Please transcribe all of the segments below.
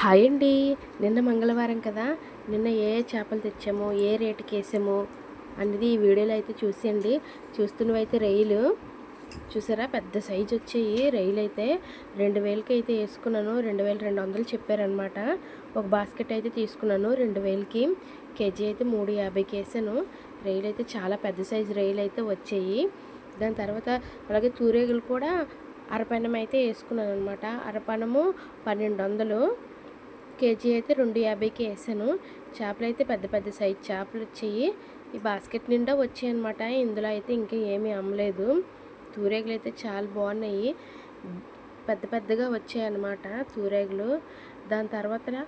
Hi అండి. నిన్న మంగళవారం కదా. నిన్న ఏ చేపలు తెచ్చాము ఏ రేటుకి వేసాము అనేది ఈ వీడియోలో అయితే చూసేయండి. చూస్తున్నవైతే రొయ్యలు చూసారా? పెద్ద సైజు వచ్చాయి. రొయ్యలు అయితే రెండు వేలకి అయితే వేసుకున్నాను. రెండు వేల రెండు వందలు చెప్పారనమాట ఒక బాస్కెట్ అయితే తీసుకున్నాను రెండు వేలకి. కేజీ అయితే మూడు యాభైకి వేసాను. రొయ్యలు అయితే చాలా పెద్ద సైజు రొయ్యలు అయితే వచ్చాయి. దాని తర్వాత అలాగే తూరేగులు కూడా అరపనం అయితే వేసుకున్నాను అనమాట అరపనము పన్నెండు వందలు. కేజీ అయితే రెండు యాభైకి వేసాను. చేపలు అయితే పెద్ద పెద్ద సైజ్ చేపలు వచ్చాయి. ఈ బాస్కెట్ నిండా వచ్చాయి అనమాట ఇందులో అయితే ఇంకా ఏమీ అమ్మలేదు. తూరేగులు అయితే చాలా బాగున్నాయి. పెద్ద పెద్దగా వచ్చాయి అనమాట తూరేగులు. దాని తర్వాత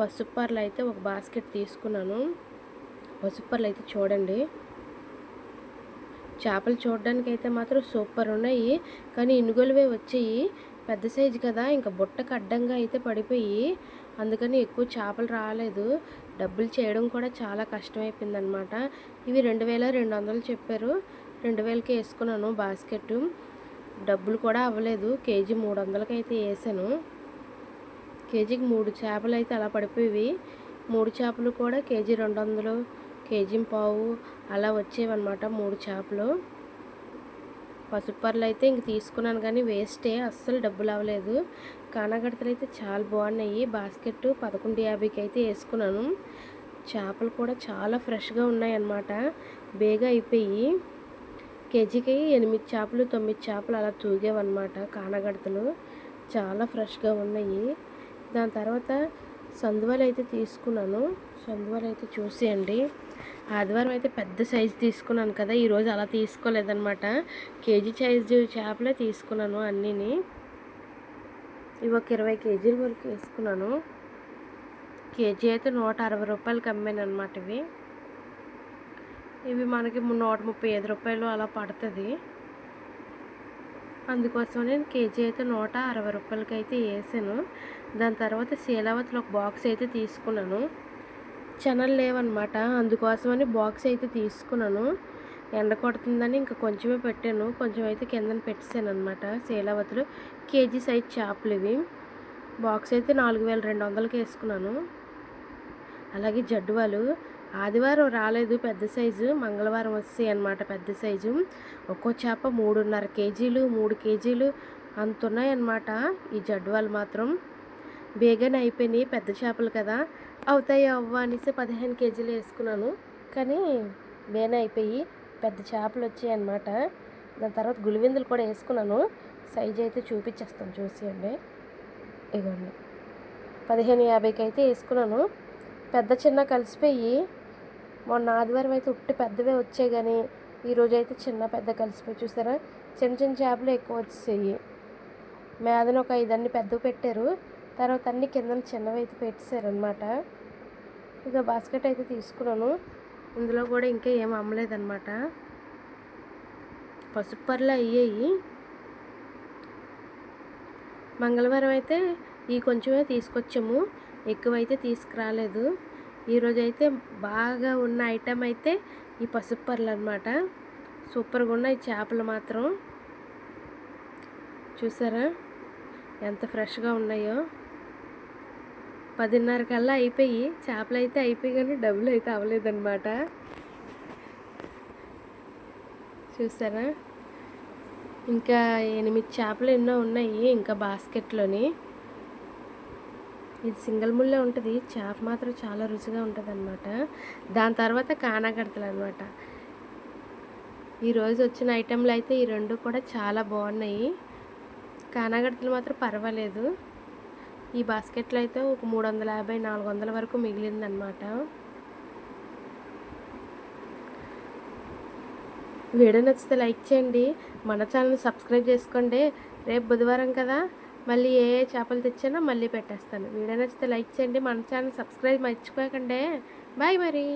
పసుపర్లు అయితే ఒక బాస్కెట్ తీసుకున్నాను. పసుపర్లు అయితే చూడండి. చేపలు చూడడానికి అయితే మాత్రం సూపర్ ఉన్నాయి. కానీ ఇనుగోలువే వచ్చాయి. పెద్ద సైజు కదా ఇంకా బుట్టకు అడ్డంగా అయితే పడిపోయి అందుకని ఎక్కువ చేపలు రాలేదు. డబ్బులు చేయడం కూడా చాలా కష్టమైపోయింది అనమాట ఇవి రెండు వేల రెండు వందలు చెప్పారు. రెండు వేలకి వేసుకున్నాను బాస్కెట్ డబ్బులు కూడా అవ్వలేదు. కేజీ మూడు వందలకి అయితే వేసాను. కేజీకి మూడు చేపలు అయితే అలా పడిపోయి మూడు చేపలు కూడా కేజీ రెండు వందలు కేజీ పావు అలా వచ్చేవన్నమాట మూడు చేపలు. పసుపర్లు అయితే ఇంక తీసుకున్నాను కానీ వేస్టే అస్సలు డబ్బులు అవ్వలేదు. కానగడతలు అయితే చాలా బాగున్నాయి. బాస్కెట్ పదకొండు యాభైకి అయితే వేసుకున్నాను. చేపలు కూడా చాలా ఫ్రెష్గా ఉన్నాయి అన్నమాట బేగా అయిపోయి కేజీకి ఎనిమిది చేపలు తొమ్మిది చేపలు అలా తూగేవన్నమాట కానగడతలు. చాలా ఫ్రెష్గా ఉన్నాయి. దాని తర్వాత సందువలు అయితే తీసుకున్నాను. సందువలు అయితే చూసేయండి. ఆదివారం అయితే పెద్ద సైజు తీసుకున్నాను కదా ఈరోజు అలా తీసుకోలేదనమాట కేజీ సైజు చేపలే తీసుకున్నాను అన్నీని. ఇవి ఒక ఇరవై కేజీల వరకు వేసుకున్నాను. కేజీ అయితే నూట అరవై రూపాయలకి అమ్మాను అనమాట ఇవి. ఇవి మనకి నూట ముప్పై ఐదు రూపాయలు అలా పడుతుంది. అందుకోసం నేను కేజీ అయితే నూట అరవై రూపాయలకి అయితే వేసాను. దాని తర్వాత శీలావతిలో ఒక బాక్స్ అయితే తీసుకున్నాను. చెనలు లేవన్నమాట. అందుకోసమని బాక్స్ అయితే తీసుకున్నాను. ఎండ కొడుతుందని ఇంకా కొంచెమే పెట్టాను. కొంచెం అయితే కిందన పెట్టేశాను అనమాట శీలావతులు. కేజీ సైజ్ చేపలు ఇవి. బాక్స్ అయితే నాలుగు వేల రెండు వందలకి వేసుకున్నాను. అలాగే జడ్డువాలు. ఆదివారం రాలేదు పెద్ద సైజు. మంగళవారం వస్తాయి అనమాట పెద్ద సైజు. ఒక్కో చేప మూడున్నర కేజీలు మూడు కేజీలు అంత ఉన్నాయన్నమాట ఈ జడ్వాలు మాత్రం బేగానే అయిపోయినాయి పెద్ద చేపలు కదా. అవుతాయి అవ్వ అనేసి పదిహేను కేజీలు వేసుకున్నాను. కానీ బేన అయిపోయి పెద్ద చేపలు వచ్చాయి అన్నమాట. దాని తర్వాత గులివిందులు కూడా వేసుకున్నాను. సైజ్ అయితే చూపించేస్తాను చూసేయండి. ఇవ్వండి పదిహేను యాభైకి అయితే వేసుకున్నాను. పెద్ద చిన్న కలిసిపోయి మొన్న ఆదివారం అయితే ఉట్టి పెద్దవే వచ్చాయి కానీ ఈరోజు అయితే చిన్న పెద్ద కలిసిపోయి చూసారా? చిన్న చిన్న చేపలు ఎక్కువ వచ్చేసాయి. మేదన ఒక ఐదన్ని పెద్దవి పెట్టారు. తర్వాత అన్ని కింద చిన్నవి అయితే పెట్టేశారనమాట ఇక బాస్కెట్ అయితే తీసుకున్నాను. ఇందులో కూడా ఇంకా ఏం అమ్మలేదన్నమాట. పసుపు పర్లు అయ్యాయి. మంగళవారం అయితే ఈ కొంచెమే తీసుకొచ్చాము. ఎక్కువైతే తీసుకురాలేదు. ఈరోజు అయితే బాగా ఉన్న ఐటెం అయితే ఈ పసుపు పర్లు అనమాట సూపర్గా ఉన్నాయి. చేపలు మాత్రం. చూసారా? ఎంత ఫ్రెష్గా ఉన్నాయో. పదిన్నర కల్లా అయిపోయి చేపలు అయితే అయిపోయి కానీ డబ్బులు అయితే అవ్వలేదన్నమాట. చూసారా? ఇంకా ఎనిమిది చేపలు ఎన్నో ఉన్నాయి. ఇంకా బాస్కెట్లోని. ఇది సింగిల్ ముళ్ళే ఉంటుంది. చేప మాత్రం చాలా రుచిగా ఉంటుంది అనమాట దాని తర్వాత కానాగడతలు అనమాట ఈరోజు వచ్చిన ఐటెంలు అయితే ఈ రెండు కూడా చాలా బాగున్నాయి. కానాగడతలు మాత్రం పర్వాలేదు. ఈ బాస్కెట్లో అయితే ఒక మూడు వందల యాభై నాలుగు వందల వరకు మిగిలిందనమాట వీడియో నచ్చితే లైక్ చేయండి. మన ఛానల్ సబ్స్క్రైబ్ చేసుకోండి. రేపు బుధవారం కదా. మళ్ళీ ఏ ఏ చేపలు తెచ్చానో మళ్ళీ పెట్టేస్తాను. వీడియో నచ్చితే లైక్ చేయండి. మన ఛానల్ సబ్స్క్రైబ్ మర్చిపోకండి. బాయ్ మరి.